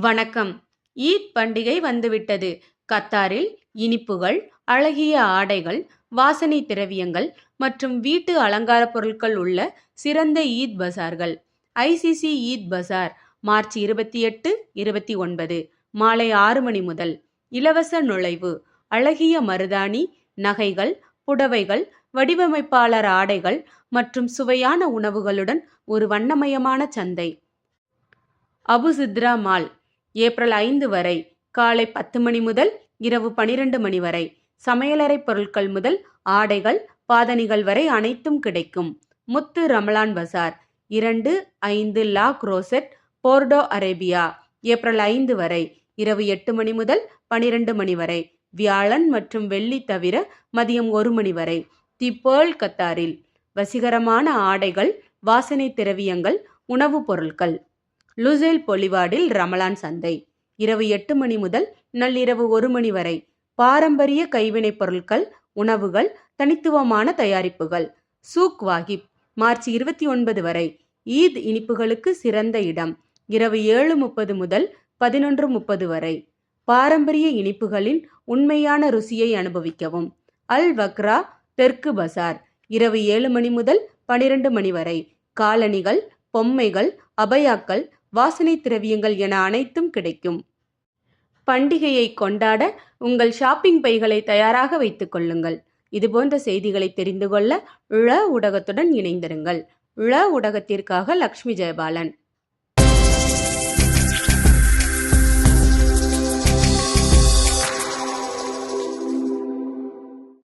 வணக்கம். ஈத் பண்டிகை வந்துவிட்டது. கத்தாரில் இனிப்புகள் அழகிய ஆடைகள் வாசனை திரவியங்கள் மற்றும் வீட்டு அலங்கார பொருட்கள் உள்ள சிறந்த ஈத் பசார்கள். ஐசிசி ஈத் பசார் மார்ச் இருபத்தி எட்டு இருபத்தி ஒன்பது மாலை ஆறு மணி முதல். இலவச நுழைவு அழகிய மருதாணி நகைகள் புடவைகள் வடிவமைப்பாளர் ஆடைகள் மற்றும் சுவையான உணவுகளுடன் ஒரு வண்ணமயமான சந்தை. அபுசித்ரா மால் ஏப்ரல் ஐந்து வரை காலை பத்து மணி முதல் இரவு பனிரெண்டு மணி வரை சமையலறை பொருட்கள் முதல் ஆடைகள் பாதணிகள் வரை அனைத்தும் கிடைக்கும். முத்து ரமலான் பசார் இரண்டு ஐந்து La Croisette Porto Arabia April ஐந்து வரை இரவு எட்டு மணி முதல் பனிரெண்டு மணி வரை வியாழன் மற்றும் வெள்ளி தவிர மதியம் ஒரு மணி வரை தி பேர்ல் கத்தாரில் வசீகரமான ஆடைகள் வாசனை திரவியங்கள் உணவுப் பொருட்கள். லுசேல் பொலிவாடில் ரமலான் சந்தை. இரவு எட்டு மணி முதல் நள்ளிரவு ஒரு மணி வரை. பாரம்பரிய கைவினைப் பொருட்கள் உணவுகள் தனித்துவமான தயாரிப்புகள். சூக் வாகிப் மார்ச் இருபத்தி ஒன்பது வரை. ஈத் இனிப்புகளுக்கு சிறந்த இடம். இரவு ஏழு முப்பது முதல் பதினொன்று முப்பது வரை. பாரம்பரிய இனிப்புகளின் உண்மையான ருசியை அனுபவிக்கவும். அல் வக்ரா தெற்கு பசார் இரவு ஏழு மணி முதல் பனிரெண்டு மணி வரை. காலணிகள் பொம்மைகள் அபயாக்கள் வாசனை திரவியங்கள் என அனைத்தும் கிடைக்கும். பண்டிகையை கொண்டாட உங்கள் ஷாப்பிங் பைகளை தயாராக வைத்துக் கொள்ளுங்கள். இதுபோன்ற செய்திகளை தெரிந்து கொள்ள ழ ஊடகத்துடன் இணைந்திருங்கள். ழ ஊடகத்திற்காக லக்ஷ்மி ஜெயபாலன்.